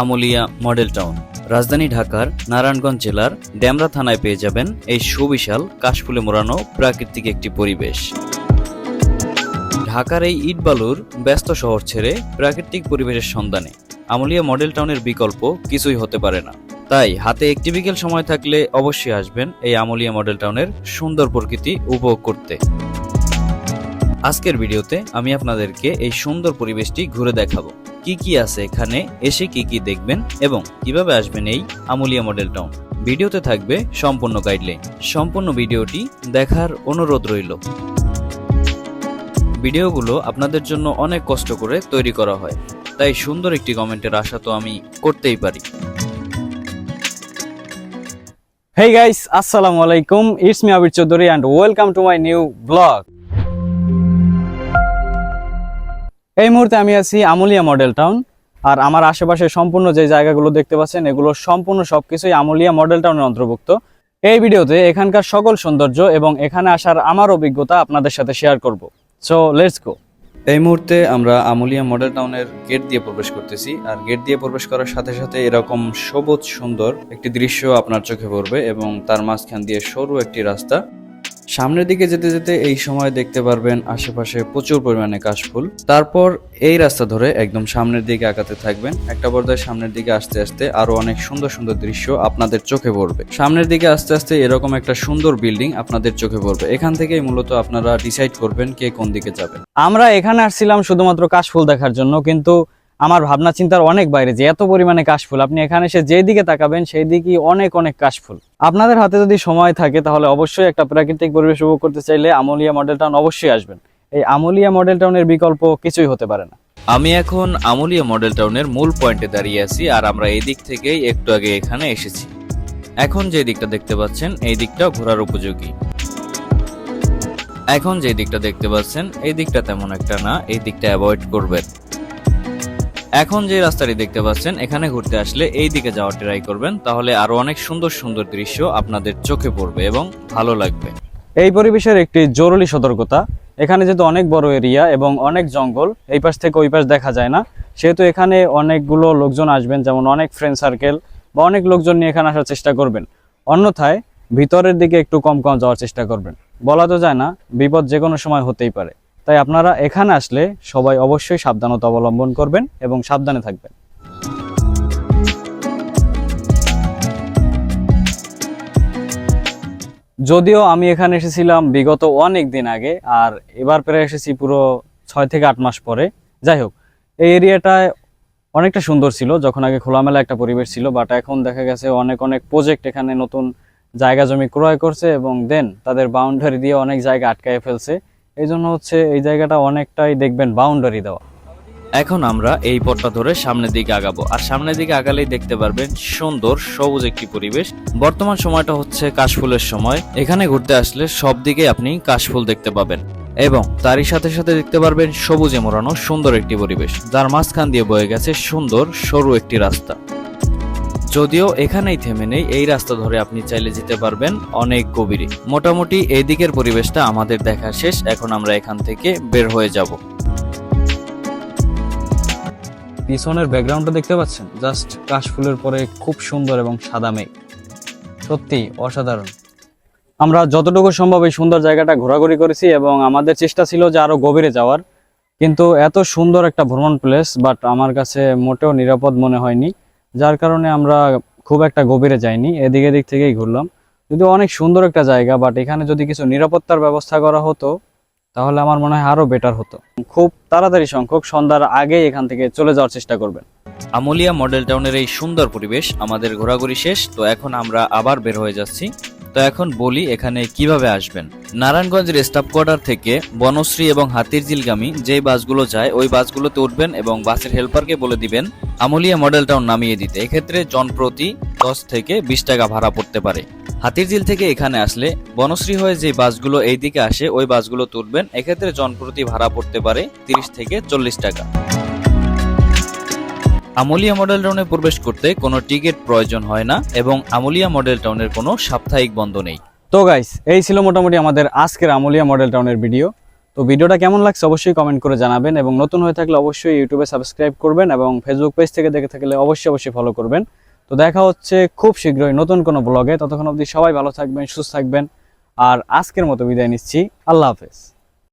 Amulia model town. রাজধানী ঢাকার নারায়ণগঞ্জ জেলার ড্যামরা থানায় পেয়ে যাবেন এই সুবিশাল কাশফুলে মোড়ানো প্রাকৃতিক একটি পরিবেশ। ঢাকার এই ইটবালুর ব্যস্ত শহর ছেড়ে প্রাকৃতিক পরিবেশের সন্ধানে আমুলিয়া মডেল টাউনের বিকল্প কিছুই হতে পারে না। তাই হাতে একটি বিকেল সময় থাকলে অবশ্যই আসবেন এই আমুলিয়া মডেল টাউনের সুন্দর প্রকৃতি উপভোগ করতে। আজকের ভিডিওতে আমি আপনাদেরকে এই সুন্দর পরিবেশটি ঘুরে দেখাবো। কি কি আছে এখানে, এসে কি কি দেখবেন এবং কীভাবে আসবেন এই আমুলিয়া মডেল টাউন। ভিডিওতে থাকবে সম্পূর্ণ গাইডলাইন সম্পূর্ণ ভিডিওটি দেখার অনুরোধ রইল। ভিডিওগুলো আপনাদের জন্য অনেক কষ্ট করে তৈরি করা হয়। তাই সুন্দর একটি কমেন্টের আশা তো আমি করতেই পারি। হেই গাইস আসসালামু আলাইকুম it's me Abir Chowdhury and welcome to my new blog এই মুহূর্তে আমি আছি আমুলিয়া মডেল টাউন, আর আমার আশেপাশে সম্পূর্ণ যে জায়গাগুলো দেখতে পাচ্ছেন, এগুলো সম্পূর্ণ সবকিছুই আমুলিয়া মডেল টাউনের অন্তর্ভুক্ত। এই ভিডিওতে এখানকার সকল সৌন্দর্য এবং এখানে আসার আমার অভিজ্ঞতা আপনাদের সাথে শেয়ার করব। সো লেটস গো এই মুহূর্তে আমরা আমুলিয়া মডেল টাউনের গেট দিয়ে প্রবেশ করতেছি, আর গেট দিয়ে প্রবেশ করার সাথে সাথে এরকম সবুজ সুন্দর একটি দৃশ্য আপনার চোখে পড়বে এবং তার মাঝখান দিয়ে সরু একটি রাস্তা। সামনের দিকে যেতে যেতে এই সময় দেখতে পারবেন আশেপাশে প্রচুর পরিমাণে কাশফুল। তারপর এই রাস্তা ধরে একদম সামনের দিকে আগাতে থাকবেন। একটা পর্যায়ে সামনের দিকে আসতে আসতে আরও অনেক সুন্দর সুন্দর দৃশ্য আপনাদের চোখে পড়বে। সামনের দিকে আস্তে আস্তে এরকম একটা সুন্দর বিল্ডিং আপনাদের চোখে পড়বে। এখান থেকেই মূলত আপনারা ডিসাইড করবেন কে কোন দিকে যাবেন। আমরা এখানে আসছিলাম শুধুমাত্র কাশফুল দেখার জন্য, কিন্তু আমার ভাবনা চিন্তার অনেক বাইরে যে এত পরিমাণে কাশফুল। আপনি এখানে এসে যেই দিকে তাকাবেন, সেই দিকেই অনেক অনেক কাশফুল। আপনাদের হাতে যদি সময় থাকে, তাহলে অবশ্যই একটা প্রাকৃতিক পরিবেশ উপভোগ করতে চাইলে আমলিয়া মডেল টাউন অবশ্যই আসবেন। এই আমলিয়া মডেল টাউনের বিকল্প কিছুই হতে পারে না। আমি এখন আমুলিয়া মডেল টাউনের মূল পয়েন্টে দাঁড়িয়ে আছি আর আমরা এই দিক থেকেই একটু আগে এখানে এসেছি। এখন যে দিকটা দেখতে পাচ্ছেন, এই দিকটা ঘোরার উপযোগী। এখন যে দিকটা দেখতে পাচ্ছেন, এই দিকটা তেমন একটা না, এই দিকটা অ্যাভয়েড করবেন। এখন যে রাস্তাটি দেখতে পাচ্ছেন, এখানে ঘুরতে আসলে এই দিকে যাওয়ার ট্রাই করবেন, তাহলে আরও অনেক সুন্দর সুন্দর দৃশ্য আপনাদের চোখে পড়বে এবং ভালো লাগবে। এই পরিবেশের একটি জরুরি সতর্কতা, এখানে যেহেতু অনেক বড় এরিয়া এবং অনেক জঙ্গল, এই পাশ থেকে ওই পাশ দেখা যায় না। সেহেতু এখানে অনেকগুলো লোকজন আসবেন, যেমন অনেক ফ্রেন্ড সার্কেল বা অনেক লোকজন নিয়ে এখানে আসার চেষ্টা করবেন। অন্যথায় ভিতরের দিকে একটু কম কম যাওয়ার চেষ্টা করবেন। বলা তো যায় না, বিপদ যে কোনো সময় হতেই পারে। তাই আপনারা এখানে আসলে সবাই অবশ্যই সাবধানতা অবলম্বন করবেন এবং সাবধানে থাকবেন। যদিও আমি এখানে এসেছিলাম বিগত অনেক দিন আগে, আর এবার প্রায় এসেছি পুরো ছয় থেকে আট মাস পরে। যাই হোক, এই এরিয়াটায় অনেকটা সুন্দর ছিল, যখন আগে খোলামেলা একটা পরিবেশ ছিল বাট এখন দেখা গেছে অনেক অনেক প্রজেক্ট এখানে নতুন জায়গা জমি ক্রয় করছে এবং দেন তাদের বাউন্ডারি দিয়ে অনেক জায়গা আটকায় ফেলছে। এই জন্য হচ্ছে এই জায়গাটা অনেকটাই দেখবেন বাউন্ডারি দেওয়া। এখন আমরা এই পথটা ধরে সামনের দিকে আগাবো। আর সামনের দিকে আগালেই দেখতে পারবেন সুন্দর, সবুজ একটি পরিবেশ। বর্তমান সময়টা হচ্ছে কাশফুলের সময়। এখানে ঘুরতে আসলে সব দিকে আপনি কাশফুল দেখতে পাবেন। এবং তারই সাথে সাথে দেখতে পারবেন সবুজে মোড়ানো সুন্দর একটি পরিবেশ। যার মাঝখান দিয়ে বয়ে গেছে সুন্দর, সরু একটি রাস্তা। যদিও এখানেই থেমে নেই, এই রাস্তা ধরে আপনি চাইলে যেতে পারবেন অনেক গভীরে। মোটামুটি এই দিকের পরিবেশটা আমাদের দেখা শেষ, এখন আমরা এখান থেকে বের হয়ে যাব। পিছনের ব্যাকগ্রাউন্ডটা দেখতে পাচ্ছেন? জাস্ট কাশফুলের পরে খুব সুন্দর এবং সাদা মেঘ। সত্যি অসাধারণ। আমরা যতটুকু সম্ভব এই সুন্দর জায়গাটা ঘোরাঘুরি করেছি এবং আমাদের চেষ্টা ছিল যে আরও গভীরে যাওয়ার। কিন্তু এত সুন্দর একটা ভ্রমণ প্লেস, বাট আমার কাছে মোটেও নিরাপদ মনে হয়নি। যার কারণে আমরা খুব একটা গভীরে যাইনি, এদিকে দিক থেকেই ঘুরলাম। যদিও অনেক সুন্দর একটা জায়গা বাট এখানে যদি কিছু নিরাপত্তার ব্যবস্থা করা হতো, তাহলে আমার মনে হয় আরও বেটার হতো। খুব তাড়াতাড়ি সংখ্যক সন্ধ্যার আগে এখান থেকে চলে যাওয়ার চেষ্টা করবেন। আমুলিয়া মডেল টাউনের এই সুন্দর পরিবেশ আমাদের ঘোরাঘুরি শেষ, তো এখন আমরা আবার বের হয়ে যাচ্ছি। তো এখন বলি এখানে কীভাবে আসবেন। নারায়ণগঞ্জের স্টাফ কোয়ার্টার থেকে বনশ্রী এবং হাতিরঝিলগামী যে বাসগুলো যায়, ওই বাসগুলোতে উঠবেন এবং বাসের হেল্পারকে বলে দিবেন, আমুলিয়া মডেল টাউন নামিয়ে দিতে। এক্ষেত্রে জনপ্রতি দশ থেকে বিশ টাকা ভাড়া পড়তে পারে। হাতিরঝিল থেকে এখানে আসলে বনশ্রী হয়ে যে বাসগুলো এই দিকে আসে, ওই বাসগুলো তুলবেন এক্ষেত্রে জনপ্রতি ভাড়া পড়তে পারে তিরিশ থেকে চল্লিশ টাকা। আমুলিয়া মডেল টাউনে প্রবেশ করতে কোনো টিকিট প্রয়োজন হয় না এবং আমুলিয়া মডেল টাউনের কোনো সাপ্তাহিক বন্ধ নেই। তো গাইস এই ছিল মোটামুটি আমাদের আজকের আমলিয়া মডেল টাউনের ভিডিও তো ভিডিওটা কেমন লাগছে অবশ্যই কমেন্ট করে জানাবেন এবং নতুন হয়ে থাকলে অবশ্যই ইউটিউবে সাবস্ক্রাইব করবেন এবং ফেসবুক পেজ থেকে দেখে থাকলে অবশ্যই অবশ্যই ফলো করবেন। তো দেখা হচ্ছে খুব শীঘ্রই নতুন কোনো ব্লগে ততক্ষণ অবধি সবাই ভালো থাকবেন, সুস্থ থাকবেন। আর আজকের মতো বিদায় নিচ্ছি। আল্লাহ হাফেজ।